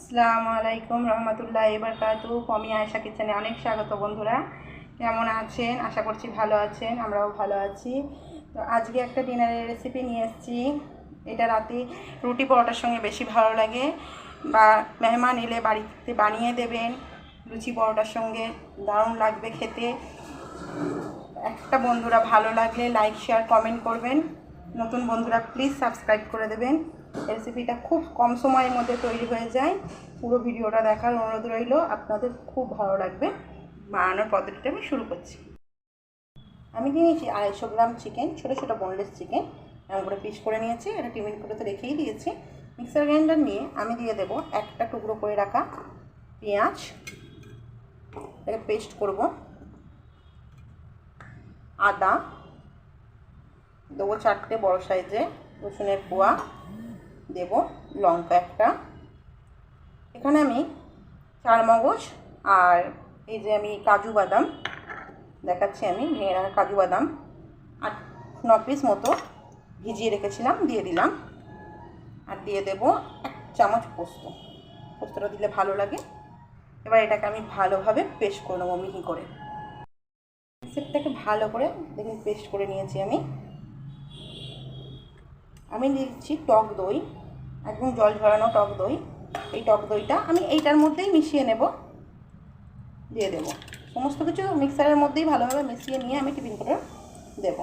আসসালামু আলাইকুম রহমতুল্লাহ এবার কাতু কমি আয়সা কিচেনে অনেক স্বাগত বন্ধুরা। কেমন আছেন? আশা করছি ভালো আছেন, আমরাও ভালো আছি। তো আজকে একটা ডিনারের রেসিপি নিয়ে এসেছি। এটা রাতে রুটি পরোটার সঙ্গে বেশি ভালো লাগে বা মেহমান এলে বাড়িতে বানিয়ে দেবেন লুচি পরোটার সঙ্গে, দারুণ লাগবে খেতে। একটা বন্ধুরা ভালো লাগলে লাইক শেয়ার কমেন্ট করবেন। নতুন বন্ধুরা প্লিজ সাবস্ক্রাইব করে দেবেন। রেসিপিটা খুব কম সময়ের মধ্যে তৈরি হয়ে যায়। পুরো ভিডিওটা দেখার অনুরোধ রইল। আপনাদের খুব ভালো লাগবে। বানানোর পদ্ধতিটা আমি শুরু করছি। আমি নিয়েছি আড়াইশো গ্রাম চিকেন, ছোটো ছোটো বোনলেস চিকেন। এরকম করে পিস করে নিয়েছি। এটা টিফিন করে তো রেখেই দিয়েছি। মিক্সার গ্রাইন্ডার নিয়ে আমি দিয়ে দেবো একটা টুকরো করে রাখা পেঁয়াজ। এটাকে পেস্ট করব। আদা, দেবো চারটে বড় সাইজে রসুনের কোয়া। দেব লঙ্কা একটা। এখানে আমি চার মগজ আর এই যে আমি কাজু বাদাম, দেখাচ্ছি আমি, ভেঙে কাজু বাদাম। আট ন পিস মতো ভিজিয়ে রেখেছিলাম, দিয়ে দিলাম। আর দিয়ে দেব এক চামচ পোস্ত। পোস্তটা দিলে ভালো লাগে। এবার এটাকে আমি ভালোভাবে পেস্ট করে নেব মিহি করে। সেটাকে ভালো করে দেখুন, পেস্ট করে নিয়েছি আমি। আমি দিচ্ছি টক দই, একদম জল ঝরানো টক দই। এই টক দইটা আমি এইটার মধ্যেই মিশিয়ে নেব, দিয়ে দেব। সমস্ত কিছু মিক্সারের মধ্যেই ভালোভাবে মিশিয়ে নিয়ে আমি টিফিন করে দেব।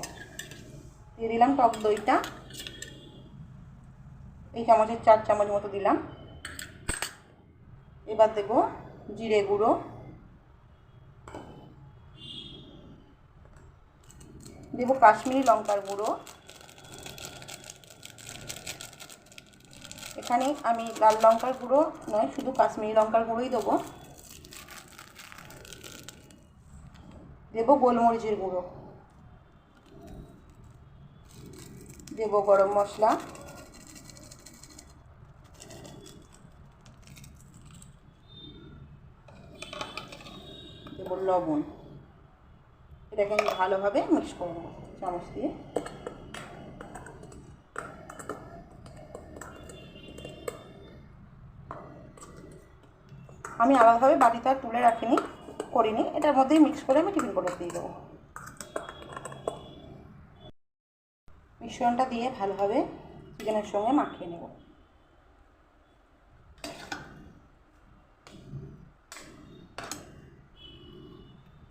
দিয়ে দিলাম টক দইটা। এই চামচের চার চামচ মতো দিলাম। এবার দেব জিরে গুঁড়ো। দেবো কাশ্মীরি লঙ্কার গুঁড়ো। এখানে আমি লাল লঙ্কার গুঁড়ো নয়, শুধু কাশ্মীরি লঙ্কার গুঁড়োই দেবো। দেবো গোলমরিচের গুঁড়ো। দেবো গরম মশলা। দেবো লবণ। এটাকে আমি ভালোভাবে মিক্স করে নেব চামচ দিয়ে। আমি আলাদাভাবে বাটিতে আর তুলে রাখিনি, করিনি। এটার মধ্যেই মিক্স করে আমি টিফিন করে দিয়ে দেবো। মিশ্রণটা দিয়ে ভালোভাবে চিকেনের সঙ্গে মাখিয়ে নেব।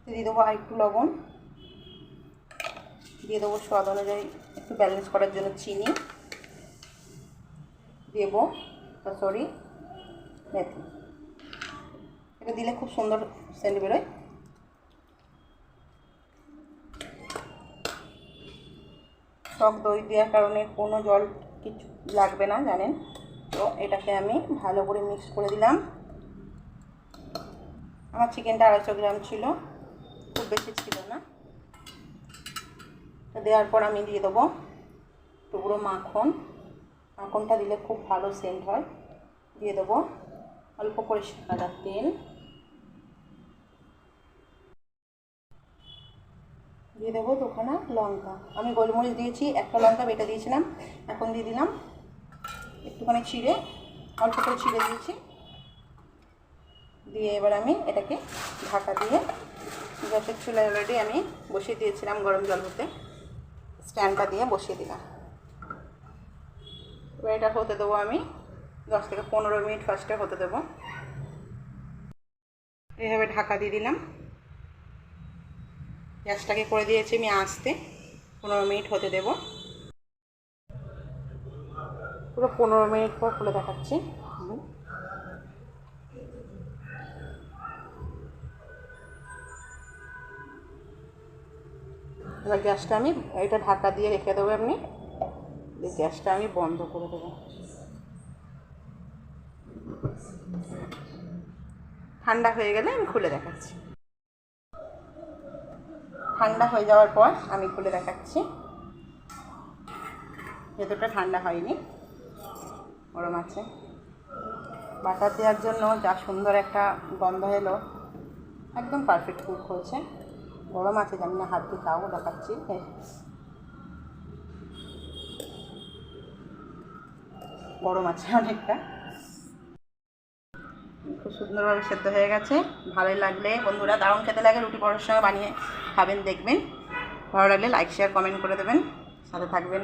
দিয়ে দেবো আর একটু লবণ। দিয়ে দেবো স্বাদ অনুযায়ী একটু ব্যালেন্স করার জন্য চিনি। দেবো সরি মেথি। এটা দিলে খুব সুন্দর সেন্ট বেরোয়। টক দই দেওয়ার কারণে কোনো জল কিছু লাগবে না, জানেন? তো এটাকে আমি ভালো করে মিক্স করে দিলাম। আমার চিকেনটা আড়াইশো গ্রাম ছিল, খুব বেশি ছিল না। দেওয়ার পর আমি দিয়ে দেবো টুকরো মাখন। মাখনটা দিলে খুব ভালো সেন্ট হয়। দিয়ে দেবো অল্প করে সাদা তেল। দিয়ে দেবো দুখানা লঙ্কা। আমি গোলমরিচ দিয়েছি, একটা লঙ্কা বেটে দিয়েছিলাম, এখন দিয়ে দিলাম একটুখানি ছিঁড়ে অল্প করে ছিঁড়ে দিয়েছি। দিয়ে এবার আমি এটাকে ঢাকা দিয়ে গ্যাসের চুলায় অলরেডি আমি বসিয়ে দিয়েছিলাম গরম জল হতে। স্ট্যান্ডটা দিয়ে বসিয়ে দিলাম। এবার এটা হতে দেবো আমি দশ থেকে পনেরো মিনিট ফার্স্টে হতে দেবো। এইভাবে ঢাকা দিয়ে দিলাম। গ্যাসটাকে করে দিয়েছি, আমি আসতে পনেরো মিনিট হতে দেব। পুরো পনেরো মিনিট পর খুলে দেখাচ্ছি। এবার গ্যাসটা আমি এটা ঢাকা দিয়ে রেখে দেবো আপনি গ্যাসটা আমি বন্ধ করে দেবো। ঠান্ডা হয়ে গেলে আমি খুলে দেখাচ্ছি। ঠান্ডা হয়ে যাওয়ার পর আমি খুলে দেখাচ্ছি। ভেতরটা ঠান্ডা হয়নি, গরম আছে। বাটার দেওয়ার জন্য যা সুন্দর একটা গন্ধ এলো, একদম পারফেক্ট কুক হয়েছে। গরম আছে, জানি না হাত দিয়ে তাও দেখাচ্ছি। গরম আছে অনেকটা। খুব সুন্দরভাবে সেদ্ধ হয়ে গেছে। ভালোই লাগলে বন্ধুরা দারুণ খেতে লাগে, রুটি পরোটার সঙ্গে বানিয়ে খাবেন, দেখবেন। ভালো লাগলে লাইক শেয়ার কমেন্ট করে দেবেন। সাথে থাকবেন।